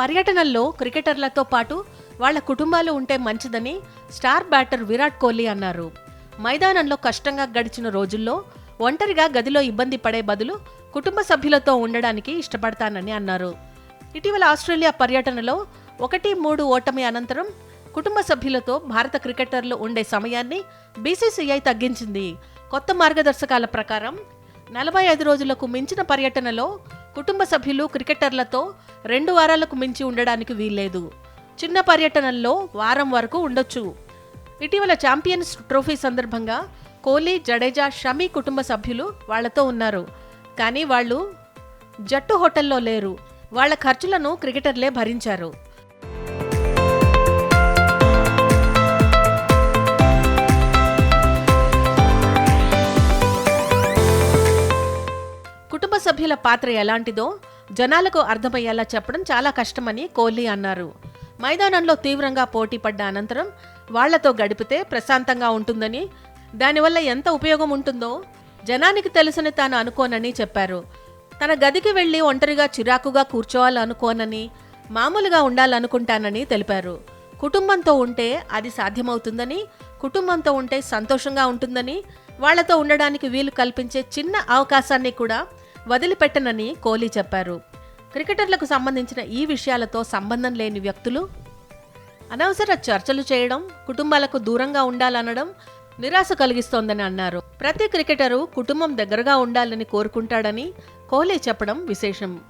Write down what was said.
పర్యటనల్లో క్రికెటర్లతో పాటు వాళ్ళ కుటుంబాలు ఉంటే మంచిదని స్టార్ బ్యాటర్ విరాట్ కోహ్లీ అన్నారు. మైదానంలో కష్టంగా గడిచిన రోజుల్లో ఒంటరిగా గదిలో ఇబ్బంది పడే బదులు కుటుంబ సభ్యులతో ఉండడానికి ఇష్టపడతానని అన్నారు. ఇటీవల ఆస్ట్రేలియా పర్యటనలో ఒకటి మూడు ఓటమి అనంతరం కుటుంబ సభ్యులతో భారత క్రికెటర్లు ఉండే సమయాన్ని బీసీసీఐ తగ్గించింది. కొత్త మార్గదర్శకాల ప్రకారం నలభై ఐదు రోజులకు మించిన పర్యటనలో కుటుంబ సభ్యులు క్రికెటర్లతో రెండు వారాలకు మించి ఉండడానికి వీల్లేదు. చిన్న పర్యటనల్లో వారం వరకు ఉండొచ్చు. ఇటీవల ఛాంపియన్స్ ట్రోఫీ సందర్భంగా కోహ్లీ జడేజా షమి కుటుంబ సభ్యులు వాళ్ళతో ఉన్నారు. కానీ వాళ్ళు జట్టు హోటల్లో లేరు. వాళ్ళ ఖర్చులను క్రికెటర్లే భరించారు. సభ్యుల పాత్ర ఎలాంటిదో జనాలకు అర్థమయ్యేలా చెప్పడం చాలా కష్టమని కోహ్లీ అన్నారు. మైదానంలో తీవ్రంగా పోటీ పడ్డ అనంతరం వాళ్ళతో గడిపితే ప్రశాంతంగా ఉంటుందని దానివల్ల ఎంత ఉపయోగం ఉంటుందో జనానికి తెలుసని తాను అనుకోనని చెప్పారు. తన గదికి వెళ్ళి ఒంటరిగా చిరాకుగా కూర్చోవాలనుకోనని మామూలుగా ఉండాలనుకుంటానని తెలిపారు. కుటుంబంతో ఉంటే అది సాధ్యమవుతుందని కుటుంబంతో ఉంటే సంతోషంగా ఉంటుందని వాళ్ళతో ఉండడానికి వీలు కల్పించే చిన్న అవకాశాన్ని కూడా వదిలిపెట్టనని కోహ్లీ చెప్పారు. క్రికెటర్లకు సంబంధించిన ఈ విషయాలతో సంబంధం లేని వ్యక్తులు అనవసర చర్చలు చేయడం కుటుంబాలకు దూరంగా ఉండాలనడం నిరాశ కలిగిస్తోందని అన్నారు. ప్రతి క్రికెటరు కుటుంబం దగ్గరగా ఉండాలని కోరుకుంటాడని కోహ్లీ చెప్పడం విశేషం.